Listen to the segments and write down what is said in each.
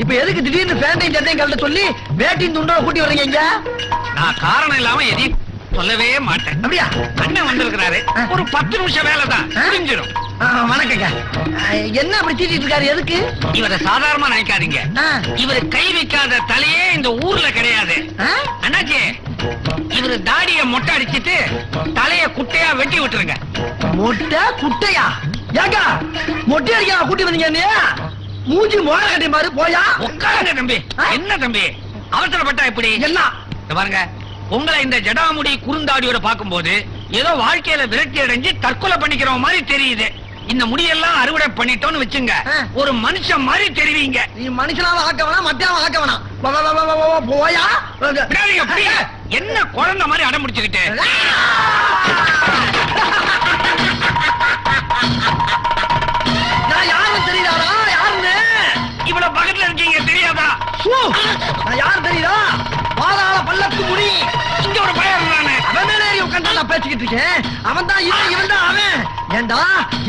இப்ப எதுக்கு திடீர்னு பேண்டையும் சட்டையும் கழட்ட சொல்லி வேட்டியும் துண்டோட கூட்டி வர்றீங்க இங்க? நான் காரணம் இல்லாம எதையும் சொல்லவே மாட்டேன். அப்படியா? அண்ணன் வந்திருக்கிறாரு. ஒரு பத்து நிமிஷம் வேலை தான். புரிஞ்சிடும். வணக்கங்க. என்ன அப்படி தீட்டிட்டு இருக்காரு? எதுக்கு? இவரை சாதாரணமா நினைக்காதீங்க. இவரு கை வைக்காத தலையே இந்த ஊர்ல கிடையாது? அண்ணாச்சி இவரு தாடிய மொட்டை அடிச்சிட்டு தலைய குட்டையா வெட்டி விட்டுருங்க. மொட்டை குட்டையா? ஏங்க மொட்டை அடிக்க கூட்டி வந்தீங்க மூஞ்சி கட்டி பாரு போயா? உட்காருங்க தம்பி? என்ன தம்பி? அவசரப்பட்டா இப்படி என்ன? இத பாருங்க. உங்களை இந்த ஜடாமுடி குறுந்தாடியோட பாக்கும்போது ஏதோ வாழ்க்கையில விரக்தி அடைஞ்சு தற்கொலை பண்ணிக்கிற மாதிரி தெரியுது. இந்த முடியெல்லாம் அறுவடை பண்ணிட்டோம்னு வச்சுங்க. ஒரு மனுஷன் மாதிரி தெரிவிங்க. நீ மனுஷனால ஆக்க வேணாம் மத்தியானம் ஆக்க வேணாம். போயா. என்ன குழந்தை மாதிரி அடம் முடிச்சுக்கிட்டு பேசிக்கிட்டு இருக்கேன் அவன் தான் இவன் இவன் தான் அவன். ஏண்டா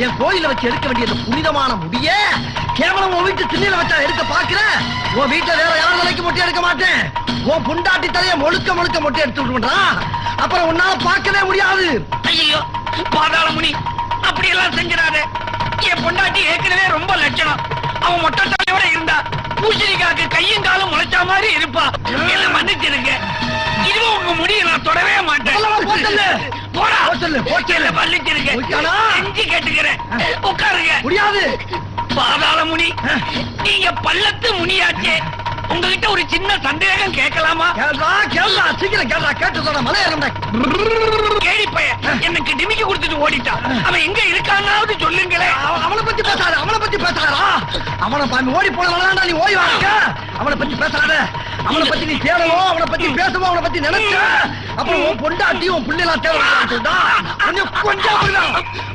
என் கோயில வச்சு எடுக்க வேண்டியது புனிதமான முடிய? கேவலம் உன் வீட்டு திண்ணில வச்சா எடுக்க பாக்குற உன் வீட்டுல வேற யார் தலைக்கு மொட்டை எடுக்க மாட்டேன்? உன் புண்டாட்டி தலைய முழுக்க முழுக்க மொட்டை எடுத்து விட்டுறான் அப்புறம் உன்னால பார்க்கவே முடியாது. ஐயோ பாதாள முனி அப்படி எல்லாம் செஞ்சிடாத. என் பொண்டாட்டி ஏற்கனவே ரொம்ப லட்சணம். அவன் மொட்டை தலையோட இருந்தா பூசணிக்காக்கு கையும் காலும் முளைச்ச மாதிரி இருப்பா. என்ன மன்னிச்சிருங்க. சொல்லு, போ சொல்லு. என்ன மன்னிச்சிருங்க போய்ட்டானா? செஞ்சு கேட்டுக்கிறேன். உட்காருங்க. முடியாது. பாதாள முனி நீங்க பள்ளத்து முனியாச்சே. உங்ககிட்ட ஒரு சின்ன சந்தேகம் கேட்கலாமா? கேள்றா கேள்றா சீக்கிரம் கேள்றா கேட்டு சொல்ற மலை ஏறா கேடி பையன் எனக்கு டிமிக்கி கொடுத்துட்டு ஓடிட்டான். அவன் எங்க இருக்கானாவது சொல்லுங்களேன். அவ- அவனை பேசாத அவனை பத்தி பேசாதா அவனை பாமி ஓடி போனவனா நீ ஓடி வாங்க அவனை பத்தி பேசாத. அவனை பத்தி நீ தேடணும் அவனை பத்தி பேசணும் அவனை பத்தி நினைச்ச. அப்புறம் உன் பொண்டாட்டி உன் பிள்ளைலாம் தேவை கொஞ்சம் கொஞ்சம்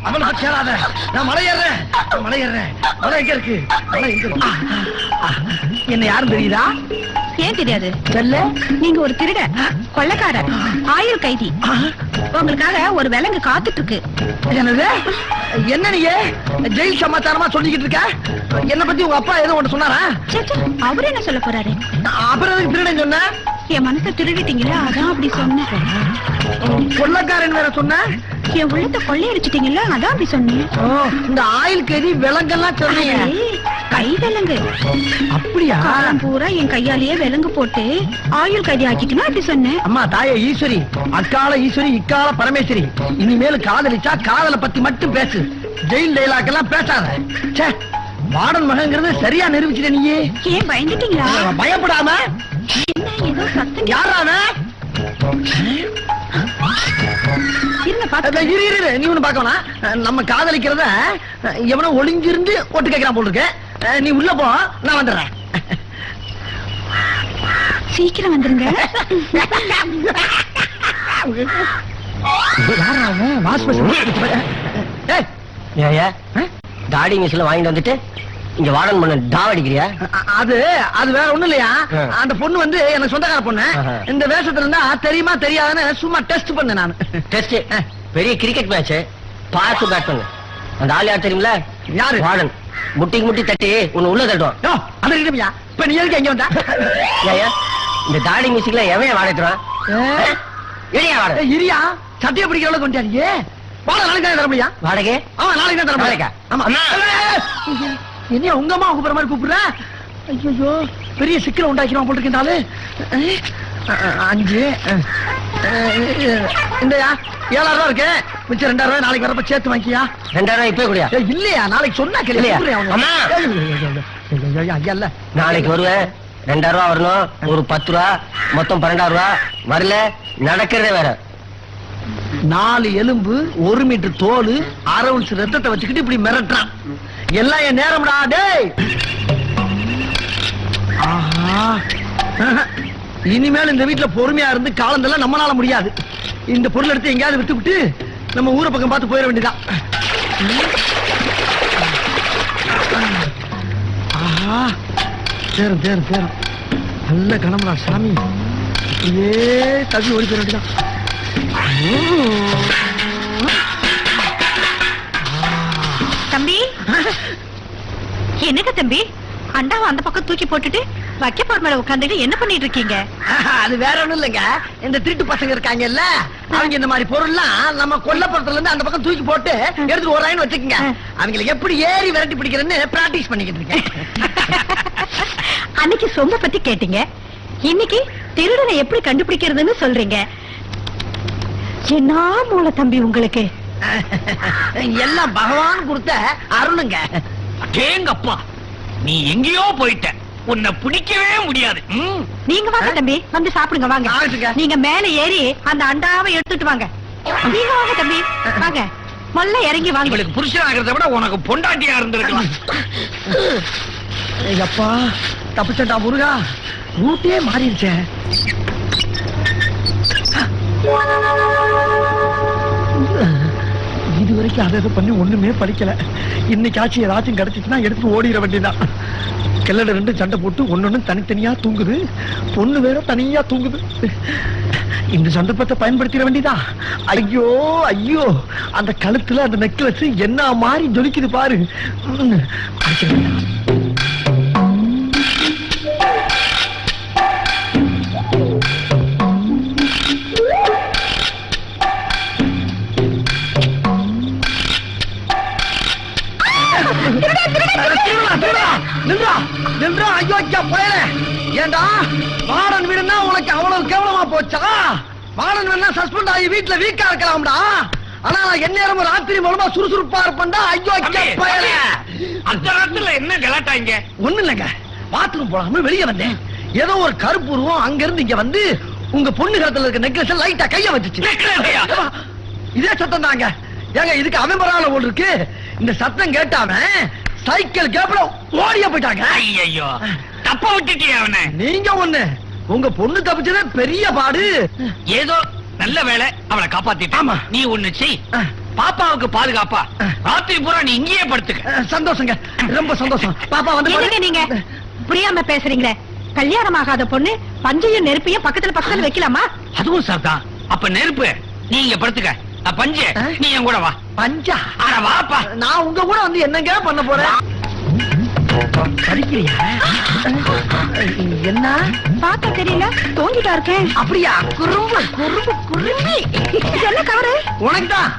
அவனை பத்தி தேடாத. நான் மலை ஏறேன் மலை ஏறேன் மலை எங்க இருக்கு? மலை எங்க இருக்கு. என்ன யாரும் தெரியுதா? ஏன் தெரியாது? தெரியல. நீங்க ஒரு திருட கொள்ளக்காரர் ஆயுள் கைதி. உங்களுக்காக ஒரு விலங்கு காத்துட்டு இருக்கு என்னது? என்ன நீ ஜெயில் சமாச்சாரமா சொல்லிக்கிட்டு இருக்க? என்ன பத்தி உங்க அப்பா ஏதோ ஒன்று சொன்னாரா? அவரு என்ன சொல்ல போறாரு? அப்புறம் திருடன் சொன்ன? என் மனசை திருடிட்டீங்களா அதான் அப்படி சொன்னேன் கொள்ளக்காரன் வேற சொன்ன? என் உள்ளத்தை கொள்ளையடிச்சிட்டீங்களா அதான் அப்படி சொன்னேன். இந்த ஆயில் கறி விலங்கெல்லாம் சொன்னீங்க. கை விலங்கு அப்படியா? காலம் பூரா என் கையாலேயே விலங்கு போட்டு ஆயுள் கைதி ஆக்கிட்டுனா அப்படி சொன்னேன் அம்மா தாயே ஈஸ்வரி அக்கால ஈஸ்வரி இக்கால பரமேஸ்வரி. இனிமேல் காதலிச்சா காதலை பத்தி மட்டும் பேசு. ஜெயில் டைலாக் எல்லாம் பேசாத. ச்சே வார்டன் மகங்கிறது சரியா நிரூபிச்சிட்ட நீயே. ஏன் பயந்துட்டீங்களா? பயப்படாம. என்ன ஏதோ சத்தம்? யாரான? இருங்க பாத்து இரு இரு, இரு நீ ஒண்ணு பார்க்க வேணாம். நம்ம காதலிக்கிறத எவனோ ஒளிஞ்சிருந்து ஒட்டு கேட்கிறான் போல் இருக்கு. நீ உள்ள போ. நான் வந்துடுறேன். சீக்கிரம் வந்துருங்க. தாடி மிஷின் வாங்கிட்டு வந்துட்டு இங்க வாடன் பண்ண டாவ் அடிக்கிறியா? அ- அது அது வேற ஒண்ணும் இல்லையா. அந்த பொண்ணு வந்து எனக்கு சொந்தக்கார பொண்ணு. இந்த வேஷத்துல இருந்தா தெரியுமா தெரியாதுன்னு சும்மா டெஸ்ட் பண்ணேன் நான். டெஸ்ட் பெரிய கிரிக்கெட் மேட்ச் பார்த்து பேட் பண்ணு. அந்த ஆள் யார் தெரியுமில யாரு? வாடன் முட்டிக்கு முட்டி தட்டி உன்னை உள்ள தட்டுவான். யோ, அது இருக்கட்டும்யா. இப்ப நீ எதுக்கு எங்க வந்த? இந்த தாடி மியூசிக்ல எவன் வாடட்டுறான் ஏ, ஏடியா வாட? ஏய், இரியா சட்டையை பிடிக்கிற அளவுக்கு வந்துட்டாரு வாழ நாளைக்கு தான் தர முடியா வாடகை? ஆமா நாளைக்கு தான் தர நாளைக்கா? ஆமா. என்ன உங்க அம்மா கூப்பிடுற மாதிரி கூப்பிடுற? ஐயோ பெரிய சிக்கலை உண்டாக்கிறோம் போட்டு இருக்கின்றாலு அஞ்சு. இந்தயா ஏழாயிரம் ரூபா இருக்கு. மிச்சம் ரெண்டாயிரம் ரூபாய் நாளைக்கு வரப்ப சேர்த்து வாங்கிக்கியா ரெண்டாயிரம் இப்ப கூடியா இல்லையா நாளைக்கு சொன்னா கேளு. இல்லையா? கூப்பிடுறியா அவனை? அம்மா. ஏய், ஏய், ஏய், ஏய், ஏய், ஏய், ஐயா, இல்ல. நாளைக்கு வருவேன் ரெண்டாயிரம் ரூபா வரணும் ஒரு பத்து ரூபா மொத்தம் பன்னெண்டாயிரம் ரூபா வரல நடக்கிறதே வேற நாலு எலும்பு ஒரு மீட்டர் தோல் அரை உன்ஸ் ரத்தத்தை வச்சுக்கிட்டு இப்படி மிரட்டுறான் எல்லாம் என் நேரம்டா டேய். இனிமேல் இந்த வீட்டுல பொறுமையா இருந்து காலந்தெல்லாம் நம்மளால முடியாது இந்த பொருள் எடுத்து எங்கேயாவது விட்டு விட்டு நம்ம ஊரை பக்கம் பார்த்து போயிட வேண்டியதான் ஆஹா. சேரும் சேரும் சேரும். நல்ல கணம்டா சாமி. அப்படியே தவி ஓடி போயிட வேண்டியதான் தம்பி? என்னங்க தம்பி? அண்டாவை அந்த பக்கம் தூக்கி போட்டுட்டு வைக்கப்போர் மேல உட்காந்துட்டு என்ன பண்ணிட்டு இருக்கீங்க? அது வேற ஒண்ணும் இல்லைங்க. இந்த திருட்டு பசங்க இருக்காங்கல்ல அவங்க இந்த மாதிரி பொருள்லாம் நம்ம கொல்லப்புறத்துல இருந்து அந்த பக்கம் தூக்கி போட்டு எடுத்து ஓராயின்னு வச்சுக்கோங்க. அவங்களை எப்படி ஏறி விரட்டி பிடிக்கிறேன்னு பிராக்டிஸ் பண்ணிக்கிட்டு இருக்கேன். அன்னைக்கு சொம்ப பத்தி கேட்டீங்க. இன்னைக்கு திருடனை எப்படி கண்டுபிடிக்கிறதுன்னு சொல்றீங்க. என்ன மூளை தம்பி உங்களுக்கு. எல்லாம் பகவான் கொடுத்த அருளுங்க. அடேங்கப்பா நீ எங்கேயோ போயிட்ட. உன்னை பிடிக்கவே முடியாது. நீங்க வாங்க தம்பி. வந்து சாப்பிடுங்க வாங்க. நீங்க மேல ஏறி அந்த அண்டாவை எடுத்துட்டு வாங்க. நீங்க வாங்க தம்பி. வாங்க. முதல்ல இறங்கி வாங்க. இவளுக்கு புருஷன் ஆகிறத விட உனக்கு பொண்டாட்டியா இருந்திருக்கலாம். அப்பா. தப்பிச்சண்டா முருகா. ரூட்டே மாறிடுச்சே. இது வரைக்கும் அதை பண்ணி ஒண்ணுமே படிக்கல. இன்னைக்கு ஆச்சு ஏதாச்சும் கிடைச்சிச்சுன்னா எடுத்து ஓடிட வேண்டியதான் கிள்ளட ரெண்டு சண்டை போட்டு ஒன்னொன்னு தனித்தனியா தூங்குது. பொண்ணு வேற தனியா தூங்குது. இந்த சந்தர்ப்பத்தை பயன்படுத்திட வேண்டியதா? ஐயோ ஐயோ. அந்த கழுத்துல அந்த நெக்லஸ் என்ன மாதிரி ஜொலிக்குது பாரு. வேணா சஸ்பெண்ட் ஆகி வீட்டுல வீக்கா இருக்கலாம்டா. ஆனா நான் எந்நேரமும் ராத்திரி மூலமா சுறுசுறுப்பா இருப்பேன்டா. ஐயோ அந்த நேரத்துல என்ன கலாட்டாங்க ஒண்ணு இல்லைங்க. பாத்ரூம் போடாம வெளியே வந்தேன். ஏதோ ஒரு கருப்பு உருவம் அங்க இருந்து இங்க வந்து உங்க பொண்ணு கழுத்துல இருக்க நெக்லஸ் லைட்டா கைய வச்சுச்சு. இதே சத்தம் தாங்க ஏங்க இதுக்கு அவன் பரவாயில்ல போல் இருக்கு. இந்த சத்தம் கேட்டாம சைக்கிள் கேப்ல ஓடிய போயிட்டாங்க. ஐயோ தப்ப விட்டுட்டியே அவனை? நீங்க ஒண்ணு. உங்க பொண்ணு தப்பிச்சதே பெரிய பாடு. ஏதோ நல்ல வேலை அவளை காப்பாத்திட்ட ஆமா. நீ ஒண்ணு செய். பாப்பாவுக்கு பாதுகாப்பா. ராத்திரி பூரா நீ இங்கேயே படுத்துக்க. சந்தோஷங்க. ரொம்ப சந்தோஷம். பாப்பா வந்து நீங்க? புரியாம பேசுறீங்களே. கல்யாணம் ஆகாத பொண்ணு பஞ்சையும் நெருப்பையும் பக்கத்துல பக்கத்துல வைக்கலாமா? அதுவும் சார்தான் அப்ப நெருப்பு நீ இங்க படுத்துக்க. நான் பஞ்சு. நீ என் கூட வா. பஞ்சா? அட வாப்பா. நான் உங்க கூட வந்து என்னங்க பண்ண போறேன்? படிக்கிறியா என்ன? பார்த்தா தெரியல. தூங்கிட்டா இருக்கேன். அப்படியா? குறும்பு குறும்பு குறும்பி. என்ன கவரு? உனக்குதான்.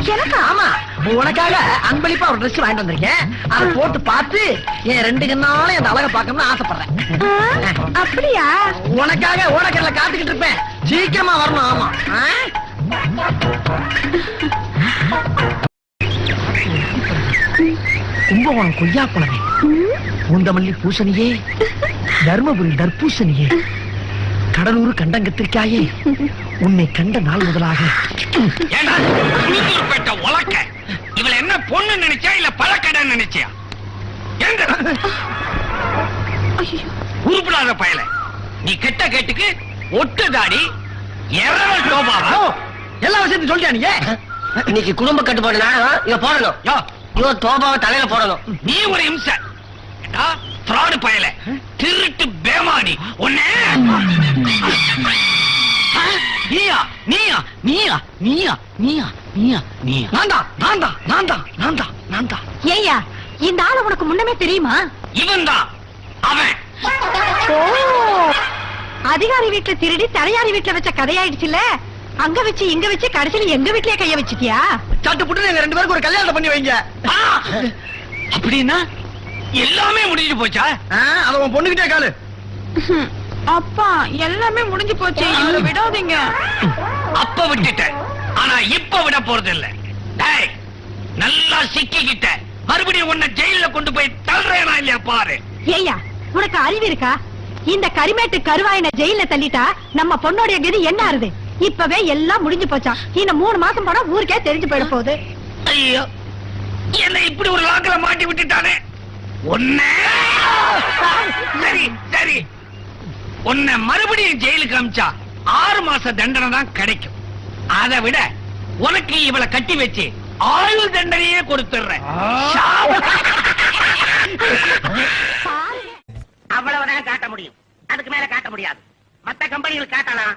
எனக்கா? ஆமா. உனக்காக அன்பளிப்பா ஒரு ட்ரெஸ் வாங்கிட்டு வந்திருக்கேன். அதை போட்டு பார்த்து என் ரெண்டு கண்ணாலும் என் அழகை பார்க்கணும்னு ஆசைப்படுறேன். அப்படியா? உனக்காக ஓடக்கடல காத்துக்கிட்டு இருப்பேன். சீக்கிரமா வரணும் ஆமா. ஆ? கும்பகோணம் கொய்யா பழமே பூந்தமல்லி பூசணியே தர்மபுரி தர்பூசணியே கடலூர் கண்டங்கத்திற்காயே உன்னை கண்ட நாள் முதலாக. உலக்க? இவள என்ன பொண்ணு நினைச்சா இல்ல பழக்கடை நினைச்சியா? உருப்படாத பயல. நீ கெட்ட கேட்டுக்கு ஒட்டு தாடி எல்லா விஷயத்தையும் சொல்லியா நீங்க? இன்னைக்கு குடும்ப கட்டுப்பாடுனா இத போடணும். யோ, ஐயோ தோபாவை தலையில போடணும். நீ ஒரு இம்ச. திராடு பயல. திருட்டு பேமானி. உன்னை? ஆ, நீயா? நீயா? நீயா? நீயா? நீயா? நீயா? நீயா? நான் தான். நான் தான். நான் தான். நான் தான். நான் தான். ஏய்யா இந்த ஆளு உனக்கு முன்னமே தெரியுமா? இவன் தான். அவன். ஓ! அதிகாரி வீட்டுல திருடி தலையாரி வீட்டுல வச்ச கதையாயிடுச்சுல அங்க வச்சு இங்க வச்சு கடைசியில எங்க வீட்லயே கைய வச்சிட்டியா? சட்டு புட்டு எங்க ரெண்டு பேருக்கு ஒரு கல்யாணம் பண்ணி வைங்க. அப்படின்னா எல்லாமே முடிஞ்சு போச்சா? அத உன் பொண்ணுகிட்டே காலு. அப்பா எல்லாமே முடிஞ்சு போச்சு. இவரை விடாதீங்க. அப்ப விட்டுட்டேன். ஆனா இப்ப விட போறது இல்ல டேய் நல்லா சிக்கிக்கிட்ட. மறுபடியும் உன்னை ஜெயில கொண்டு போய் தள்ளுறேனா இல்லையா பாரு. ஏய்யா உனக்கு அறிவு இருக்கா? இந்த கரிமேட்டு கருவாயின ஜெயில தள்ளிட்டா நம்ம பொண்ணோடைய கதி என்ன ஆறுது? இப்பவே எல்லாம் முடிஞ்சு போச்சா? இன்னும் மூணு மாசம் போனா ஊருக்கே தெரிஞ்சு போயிட போகுது. ஐயோ என்னை இப்படி ஒரு லாக்கில மாட்டி விட்டுட்டானே? உன்னை சரி சரி. உன்னை மறுபடியும் ஜெயிலுக்கு அமிச்சா ஆறு மாச தண்டனை தான் கிடைக்கும். அதை விட உனக்கு இவளை கட்டி வச்சு ஆயுள் தண்டனையே கொடுத்துடுறேன். சாவு. அவ்வளவுதான் காட்ட முடியும். அதுக்கு மேல காட்ட முடியாது. மத்த கம்பெனிகள் காட்டலாம்.